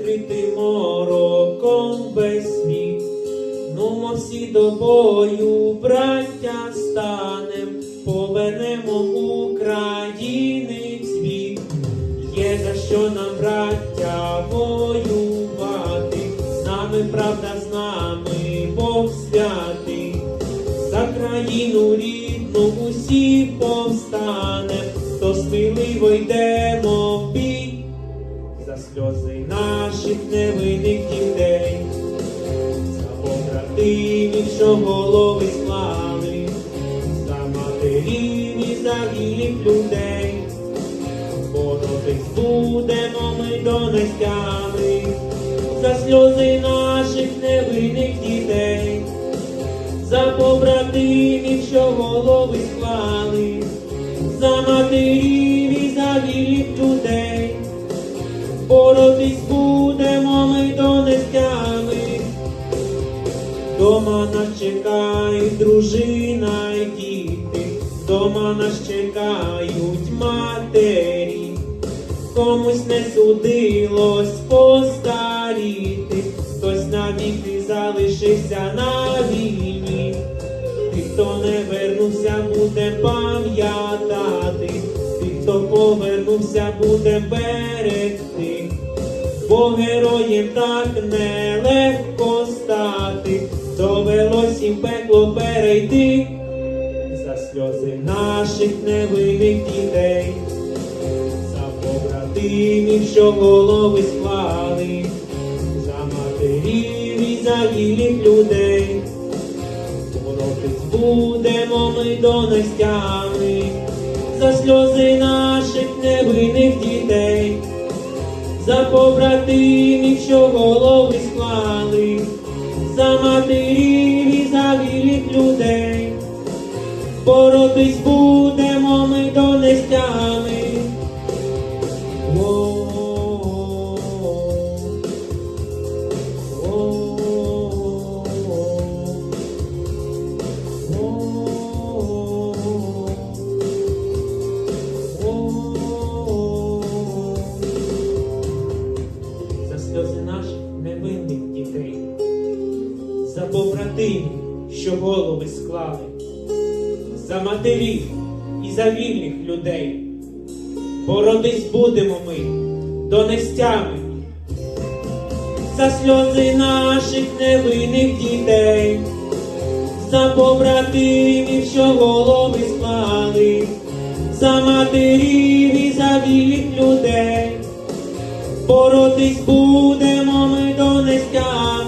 вкритий мороком весь світ. Нумо всі до бою, браття станем, повернемо України світ. Є за що нам, браття, воювати, з нами правда, з нами Бог святий, за країну рідну усі повстанем, то сміливо йдемо сльози наших невинних дітей, за побратимів, що голови склали, за матерів і за загиблих людей. Боротись будемо ми донестями за сльози наших невинних дітей, за побратимів, що голови склали, за матерів Дома нас чекають дружина й діти, дома нас чекають матері, комусь не судилось постаріти, хтось навіки залишився на війні, ти, хто не вернувся, буде пам'ятати, ти, хто повернувся, буде берегти. Бо героєм так нелегко стати, довелось їм пекло перейти. За сльози наших невинних дітей, за побратимів, що голови склали, за матерів і загиблих людей. Боротись будемо ми донестями, за сльози наших невинних дітей. За побратимів, що голови склали, за матерів і загиблих людей. Боротись будемо ми донестями. О-о-о. О-о-о. За сльози наших невинних дітей, за побратимів, що голови склали, за матерів і за вільних людей. Боротись будемо ми донестями за сльози наших невинних дітей, за побратимів, що голови склали, за матерів і за вільних людей. Боротись будемо ми донестями.